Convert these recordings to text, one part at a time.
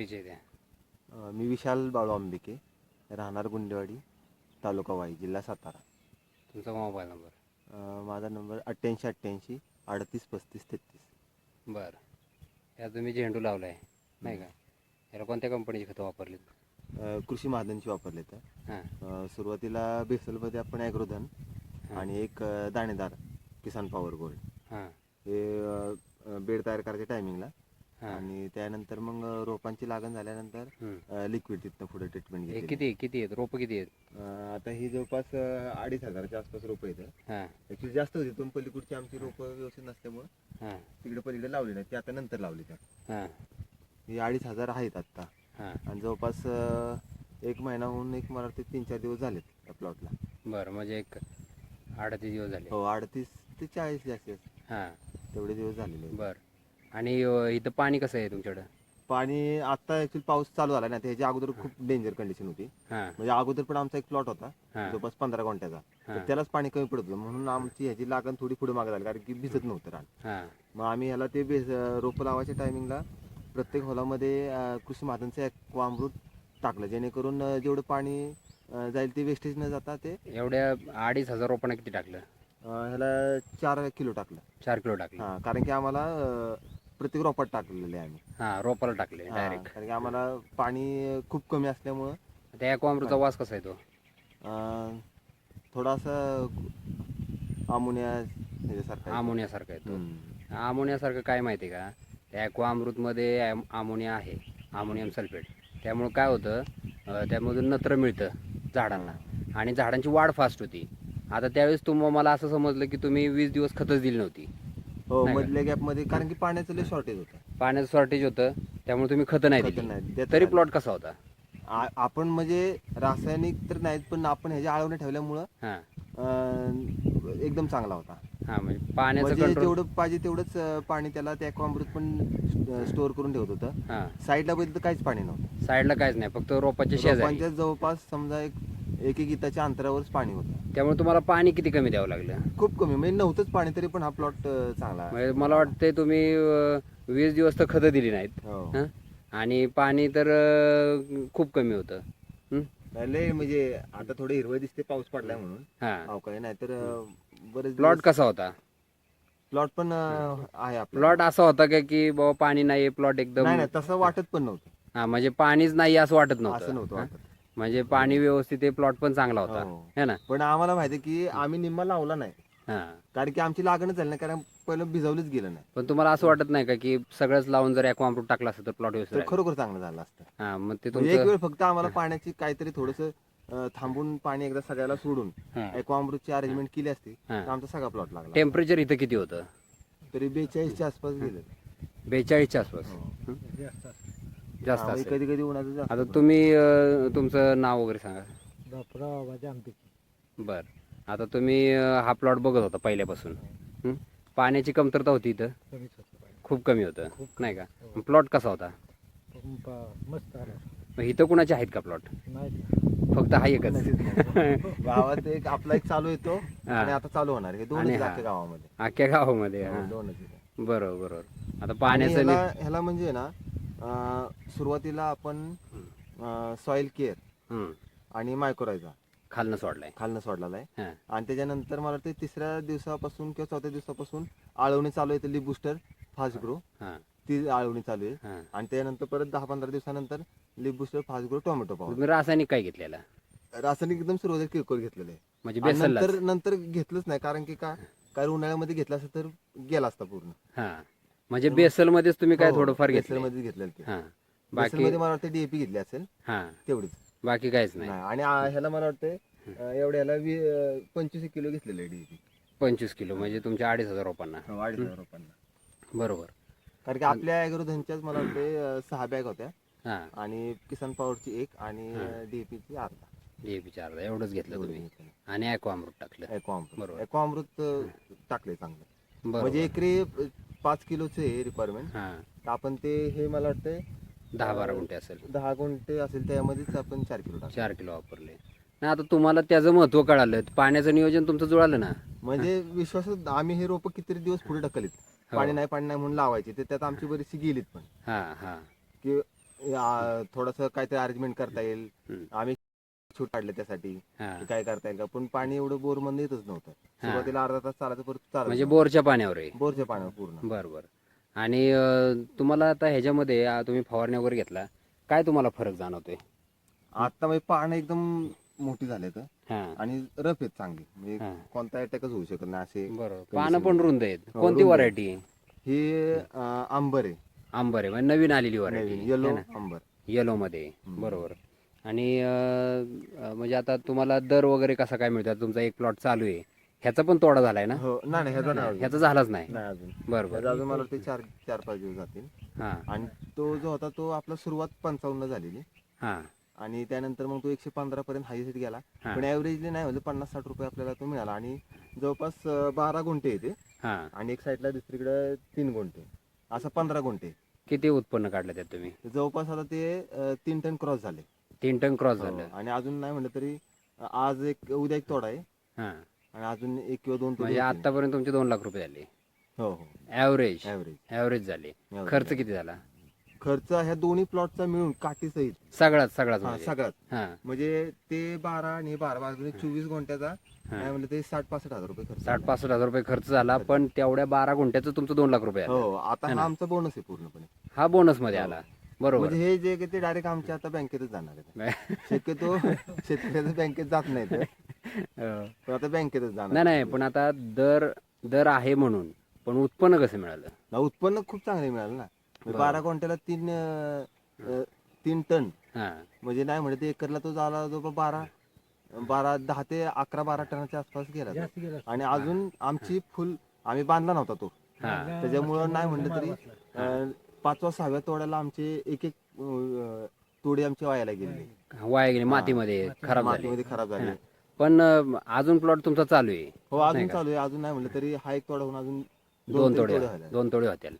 परिचय द्या. अ, मी विशाल बाळू आंबिके राहणार गुंडेवाडी तालुका वाई जिल्हा सातारा. तुमचा मोबाईल नंबर? अ, माझा नंबर अठ्ठ्याऐंशी अठ्ठ्याऐंशी अडतीस पस्तीस तेहतीस. बरं. या तुम्ही झेंडू लावलाय नाही का? याला कोणत्या कंपनीची खतं वापरली अ, कृषी महाजनची वापरले तर हां. अ, सुरुवातीला बेसलमध्ये आपण ॲग्रोधन आणि एक अ, दाणेदार किसान पॉवर गोल्ड. हां. हे अ, अ, बेड तयार करायच्या टायमिंगला आणि त्यानंतर मग रोपांची लागण झाल्यानंतर. लिक्विड तिथनं पुढे ट्रीटमेंट हे घेतली किती किती आहेत? रोपं किती आहेत? अ, आता ही जवळपास अ, अडीच हजाराच्या आसपास रोपं येतं हां. ॲक्च्युली जास्त होती पण पलीकडची आमची रोपं व्यवस्थित नसल्यामुळे हां. तिकडे पलीकडे लावली नाही. ती आता नंतर लावली त्या. हां. ही अडीच हजार आहेत आत्ता. हां. आणि जवळपास अं, एक महिना होऊन एक मला वाटतं तीन चार दिवस झालेत त्या प्लॉटला बरं म्हणजे एक अडतीस दिवस झाले. हो अडतीस ते चाळीस जास्त. हां. तेवढे दिवस झालेले आहेत. बरं. आणि इथं पाणी कसं आहे तुमच्याकडं? पाणी आता ऍक्च्युली पाऊस चालू झाला ना त्याच्या अगोदर खूप डेंजर कंडिशन होती. हां. म्हणजे अगोदर पण आमचा एक प्लॉट होता हां. जवळपास पंधरा गुंठ्याचा हां. त्यालाच पाणी कमी पडत होतं. म्हणून आमची ह्याची लागण थोडी पुढे मागे झाली कारण की भिजत नव्हतं रान. हां. मग आम्ही ह्याला ते बेस रोपं लावायच्या टायमिंगला प्रत्येक होलामध्ये अं, कृषी महाजनचं एक अमृत टाकलं जेणेकरून अं, जेवढं पाणी अं, जाईल ते वेस्टेज न जाता ते एवढ्या अडीच हजार रोपांना किती टाकलं? अं, ह्याला चार किलो टाकलं. चार किलो टाकलं. हा कारण की आम्हाला अं, प्रत्येक रोपात टाकलेले आहे आम्ही. हां रोपाला टाकले हा, डायरेक्ट कारण की आम्हाला पाणी खूप कमी असल्यामुळं त्या अमृतचा वास कसा आहे तो अं, थोडासा अमोनिया ह्याच्यासारखा आहे. अमोनियासारखा आहे तो हम्म. अमोनियासारखं काय माहिती आहे का? त्या ॲक्वाअमृतमध्ये ॲम- अमोनिया आहे अमोनियम सल्फेट. त्यामुळं काय होतं अं, त्यामधून नत्र मिळतं झाडांना. आणि झाडांची वाढ फास्ट होती. आता त्यावेळेस तुम मला असं समजलं की तुम्ही वीस दिवस खतच दिली नव्हती. हो नाही का? मधल्या गॅपमध्ये कारण की पाण्याचं लय शॉर्टेज होतं. पाण्याचं शॉर्टेज होतं त्यामुळे तुम्ही खतं नाही खतं दिली. नाही, देत तरी नाही. प्लॉट कसा होता? आ- आपण म्हणजे रासायनिक तर नाहीत पण आपण ह्याच्या आळवणे ठेवल्यामुळं हां. अं, एकदम चांगला होता. हां म्हणजे पाण्याचं म्हणजे कंट्रोल जेवढं पाहिजे तेवढंच अं, पाणी त्याला त्या अमृत पण स्टोअर करून ठेवत होतं. हां. साईडला बघितलं तर काहीच पाणी नव्हतं. साईडला काहीच नाही फक्त रोपाच्या शेजारी. रोपांच्या जवळपास समजा एक एक एक इताच्या अंतरावरच पाणी होतं. त्यामुळे तुम्हाला पाणी किती कमी द्यावं लागलं? खूप कमी म्हणजे नव्हतंच पाणी तरी पण हा प्लॉट चांगला. आहे. म्हणजे मला वाटतंय तुम्ही अं, वीस दिवस तर खतं दिली नाहीत. हो. हं? आणि पाणी तर अं, खूप कमी होतं. हं? लय म्हणजे आता थोडे हिरवळ दिसते पाऊस पडलाय म्हणून. हा. अवकाळी नाही तर बरेच प्लॉट कसा होता? प्लॉट पण अं, आहे आपला. प्लॉट असा होता का की बाबा पाणी नाही प्लॉट एकदम नाही नाही तसं वाटत पण नव्हतं. हा म्हणजे पाणीच नाही असं वाटत असं नव्हतं. नव्हतं हं? वाटत. म्हणजे पाणी व्यवस्थित प्लॉट पण चांगला होता. हो. है ना? पण आम्हाला माहिती आहे की आम्ही निम्मा लावला नाही. हा. कारण की आमची लागणच झाली नाही कारण पहिलं भिजवलीच गेलं नाही. पण तुम्हाला असं वाटत नाही का की सगळंच लावून जर अॅक्वाम्प्रूट टाकला असतं तर प्लॉट तर व्यवस्थित खरोखर चांगलं झालं असतं. हा मग ते म्हणजे एक तुमचं वेळ फक्त आम्हाला पाण्याची काहीतरी थोडस थांबून पाणी एकदा सगळ्याला सोडून हा. अमृतची अरेंजमेंट केली असती हा. तर आमचा सगळा प्लॉट लागला. टेम्परेचर इथं किती होतं? तरी बेचाळीसच्या आसपास गेलं बेचाळीसच्या आसपास. हो. जास्त असेल. कधी कधी उन्हाचं जास्त आता तुम्ही अं, तुमचं नाव वगैरे सांगा. बापराव बर. आता तुम्ही अं, हा प्लॉट बघत होता पहिल्यापासून. हं? पाण्याची कमतरता होती इथं? कमीच होतं पाणी. खूप कमी होतं. खूप नाही का? हो. प्लॉट कसा होता? मस्त आला. मग इथं कुणाचे आहेत का प्लॉट? नाही फक्त हा एकच. गावात एक आपला एक चालू येतो हा. आणि आता चालू होणार हे आणि दोनच हा. अख्ख्या गावामध्ये. अख्ख्या गावामध्ये हो. दोनच. बरोबर बरोबर. आता आणि पाण्याचं ह्याला म्हणजे ना अं, सुरुवातीला आपण सॉइल केअर हं, आणि मायक्रोरायझा खालनं सोडलाय. खालनं सोडलेला आहे. हा. आणि त्याच्यानंतर मला वाटतं तिसऱ्या दिवसापासून किंवा चौथ्या दिवसापासून आळवणी चालू आहे लिप बुस्टर फास्ट ग्रो हा, ती आळवणी चालू आहे. हा. आणि त्यानंतर परत दहा पंधरा दिवसानंतर lip booster fast grow tomato तुम्ही रासायनिक काय घेतलेला? रासायनिक एकदम सुरुवातीला किरकोळ घेतलेलं आहे. म्हणजे आणि नंतर नंतर घेतलंच नाही कारण की का कारण उन्हाळ्यामध्ये घेतलं असतं तर गेला असता पूर्ण. हा. म्हणजे बेसल मध्येच तुम्ही काय हो, थोडंफार घेतलं मध्ये घेतलेलं हा. बाकी मध्ये मला वाटतं डीएपी घेतली असेल. हा. तेवढीच. बाकी काहीच नाही. आणि ह्याला मला वाटतं अं, एवढ्या ह्याला वी- अं, पंचवीस किलो घेतलेलं आहे डीएपी पंचवीस किलो म्हणजे तुमच्या अडीच हजार रुपयांना. अडीच हजार रुपयांना. बरोबर. कारण की आपल्या ॲग्रोधनच्याच मला वाटते सहा बॅग होत्या. हा. आणि किसान पॉवरची एक आणि डीएपीची अर्धा. डीएपी चार एवढंच घेतलं तुम्ही. आणि अॅक्वाअमृत टाकलं. एको अमृत बरोबर. अं, टाकले चांगलं. म्हणजे एकरी पाच किलोचे रिक्वायरमेंट हा. आपण ते हे मला वाटतं दहा बारा गुंठे असेल. दहा गुंठे असेल त्यामध्येच आपण चार किलो टाकतो चार किलो वापरले. नाही आता तुम्हाला त्याचं महत्त्व कळालं. पाण्याचं नियोजन तुमचं जुळालं ना? म्हणजे विश्वास आम्ही हे रोप कितीतरी दिवस पुढे ढकलीत हो. पाणी नाही पाणी नाही म्हणून लावायचे. ते त्यात आमची बरीचशी गेलीत पण. हा हा. की थोडंसं काहीतरी अरेंजमेंट करता येईल. हम्म. आम्ही छूट काढले त्यासाठी. हा. की काय करता येईल का? पण पाणी एवढं बोरमध्ये येतच नव्हतं. सुरुवातीला अर्धा तास चालायचं परत चालत म्हणजे. बोरच्या पाण्यावर आहे. बोरच्या पाण्यावर पूर्ण. बरं बरं आणि अं, तुम्हाला आता ह्याच्यामध्ये आ, तुम्ही फवारणी वगैरे घेतला. काय तुम्हाला फरक जाणवतोय? आता म्हणजे पानं एकदम मोठी झाले तर हा. आणि रफ आहेत चांगली. म्हणजे हा. कोणता अटॅकच होऊ शकत नाही. असे बरोबर. पानं पण रुंद आहेत. हो, कोणती रुंद. व्हरायटी हे अं, आंबर आहे. आंबर आहे. म्हणजे नवीन आलेली व्हरायटी येलो आंबर. येलो मध्ये. हम्म. बरोबर. आणि म्हणजे आता तुम्हाला दर वगैरे कसा काय मिळतात? तुमचा एक प्लॉट चालू आहे. ह्याचा पण तोडा झालाय ना? हो नाही नाही, ह्याचा नाही अजून. ह्याचा झालाच नाही. नाही अजून. ह्याचा मला वाटतं चार चार पाच दिवस जातील. हा. आणि तो जो होता तो आपला सुरुवात पंचावन्न झालेली. हा. आणि त्यानंतर मग तो एकशे पंधरा पर्यंत हायस्ट गेला. हा. पण ऍव्हरेजली नाही म्हणजे पन्नास साठ रुपये आपल्याला तो मिळाला. आणि जवळपास अं, बारा गुंठे येते हा. आणि एक साईडला दुसरीकडे तीन गुंठे. असं पंधरा गुंठे. किती उत्पन्न काढलं त्यात तुम्ही? जवळपास आता ते अं, तीन टन क्रॉस झाले. तीन टन क्रॉस हो. झालं. आणि अजून नाही म्हणलं तरी आज एक उद्या एक तोडा आहे. हा. आणि अजून एक किंवा दोन तोडे म्हणजे होतील. आतापर्यंत तुमचे दोन लाख रुपये झाले. हो हो. ऍव्हरेज ऍव्हरेज ऍव्हरेज झाले. खर्च किती झाला? खर्च ह्या दोन्ही प्लॉटचा मिळून काठी सहित. सगळाच सगळाच हा म्हणजे. सगळ्यात. हा. म्हणजे ते बारा आणि हे बारा बारा म्हणजे चोवीस हा. नाही म्हणलं ते साठ पासष्ट हजार रुपये खर्च साठ पासष्ट हजार रुपये खर्च झाला पण तेवढ्या बारा गुंठ्याचं तुमचं दोन लाख रुपये आलं. हो आता है? आमचा बोनस आहे पूर्णपणे. हा बोनसमध्ये हो. आला. बरोबर. म्हणजे हे जे काही ते डायरेक्ट आमच्या आता बँकेतच जाणार आहे. शक्यतो शेतकऱ्याचं बँकेत जात नाही ते. हो. पण आता बँकेतच जाणार नाही नाही पण आता दर दर आहे म्हणून पण उत्पन्न कसं मिळालं? ना, उत्पन्न खूप चांगले मिळालं ना. म्हणजे बारा. क्विंटलला तीन अं, अं, तीन टन. हा. म्हणजे नाही म्हणजे ते एकरला तो झाला जो बारा बारा दहा ते अकरा बारा टनाच्या आसपास गेला तो. आणि अजून आमची फुल आम्ही बांधला नव्हता तो. हा. त्याच्यामुळं नाही म्हणलं तरी अं, पाचवा सहाव्या तोड्याला आमचे एक एक अं, तोडे आमचे वायाला गेले. वाया गेली मातीमध्ये खराब झाली. मातीमध्ये खराब झाले. पण अं, अजून प्लॉट तुमचा चालू आहे. हो अजून चालू आहे. अजून नाही म्हणलं तरी हा एक तोडा होऊन अजून दोन तरी तोडे. दोन तोडे होतील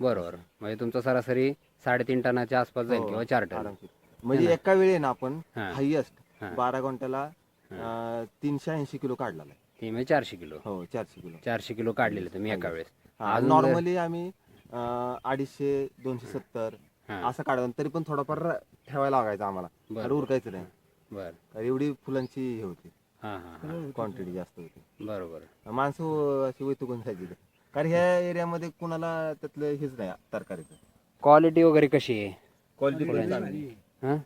बरोबर. म्हणजे तुमचा सरासरी साडेतीन टनाच्या आसपास जाईल हो, किंवा चार टन. आरामशीर. म्हणजे एका वेळी ना आपण हा. हायएस्ट हा. बारा घंट्याला अं, तीनशे ऐंशी किलो काढला म्हणजे चारशे किलो. हो चारशे किलो. चारशे किलो काढलेले तुम्ही एका वेळेस. अजून नॉर्मली आम्ही अं, अडीचशे दोनशे सत्तर हा. असं काढतो तरी पण थोडाफार ठेवायला लागायचं आम्हाला. बरं. उरकायचं नाही. बर. कारण एवढी फुलांची हे होती. हा हा हा. क्वांटिटी जास्त होती. बरोबर. माणसं अशी वैतुकून जायची. कारण ह्या एरियामध्ये कुणाला त्यातलं हेच नाही तरकारीचं. क्वालिटी वगैरे कशी आहे? क्वालिटी चांगली. हा?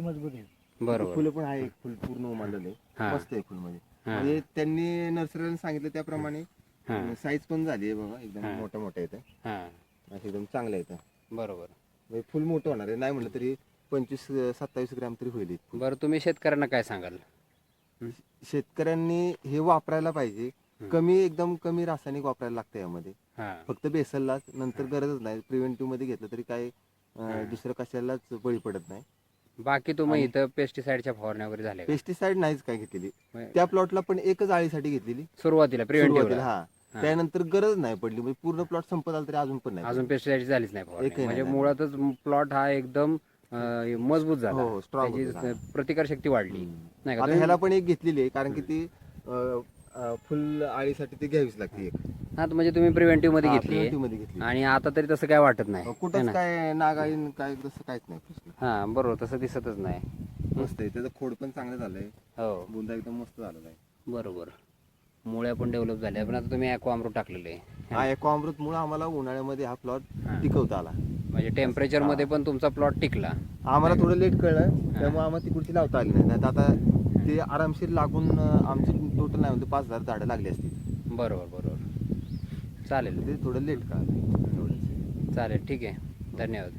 मजबूत आहे. बरोबर. फुलं पण आहे एक फुल पूर्ण उमाललेलं हा. आहे मस्त आहे फुल म्हणजे हा. म्हणजे त्यांनी नर्सरीला सांगितलं त्याप्रमाणे. साईज पण झाली आहे बघा एकदम. मोठं मोठं येतं हा. असं एकदम चांगलं येतं बरोबर. म्हणजे फुल मोठं होणार आहे. नाही म्हणलं तरी पंचवीस सत्तावीस ग्रॅम तरी होईल. बरं तुम्ही शेतकऱ्यांना काय सांगाल? शेतकऱ्यांनी हे वापरायला पाहिजे. कमी एकदम कमी रासायनिक वापरायला लागतं यामध्ये. हा. फक्त बेसललाच नंतर गरजच नाही. प्रिव्हेंटिव्हमध्ये घेतलं तरी काय दुसरं कशालाच बळी पडत नाही. बाकी तुम्ही इथं पेस्टिसाइडच्या फवारण्या वगैरे झाल्या? पेस्टिसाइड नाहीच काय घेतलेली. म्हणजे त्या प्लॉटला पण एकच आळीसाठी घेतलेली. सुरुवातीला सुरुवातीला प्रिव्हेंटिव्ह हा. त्यानंतर गरज नाही पडली. म्हणजे पूर्ण प्लॉट संपत आला तरी अजून पण नाही अजून पेस्टिसाइड झालीच नाही फवारणी. एकही नाही म्हणजे झाली. मुळातच प्लॉट हा एकदम अं, मजबूत झाला. हो, हो, त्याची होतो. प्रतिकार शक्ती वाढली. नाही का? आता ह्याला पण एक घेतलेली आहे कारण की ती अं, अं, फुल आळीसाठी ती घ्यावीच लागते एक. हा तर म्हणजे तुम्ही प्रिव्हेंटिव्हमध्ये हा, घेतली. preventive मध्ये घेतली. आणि आता तरी तसं काय वाटत नाही. है कुठंच ना? काय नागाळीन काय तसं काहीच नाही प्रश्न. हा बरोबर तसं दिसतच नाही. मस्त आहे. त्याचं खोड पण चांगलं झालंय. हो. बुंदा एकदम मस्त झालेला आहे. बरोबर. मुळ्या पण डेव्हलप झाल्या. पण आता तुम्ही अमृत टाकलेले आहे. हा अमृत मुळे आम्हाला उन्हाळ्यामध्ये हा प्लॉट. टिकवता आला. म्हणजे टेम्परेचरमध्ये पण तुमचा प्लॉट टिकला. आम्हाला थोडं लेट कळलं त्यामुळे आम्हाला तिकडची लावता आली नाही. नाहीतर आता ते आरामशीर लागून आमची टोटल नाही म्हणते पाच हजार झाडं लागली असती बरोबर बरोबर. चालेल. ते थोडं लेट कळलं. एवढंच चालेल ठीक आहे. धन्यवाद.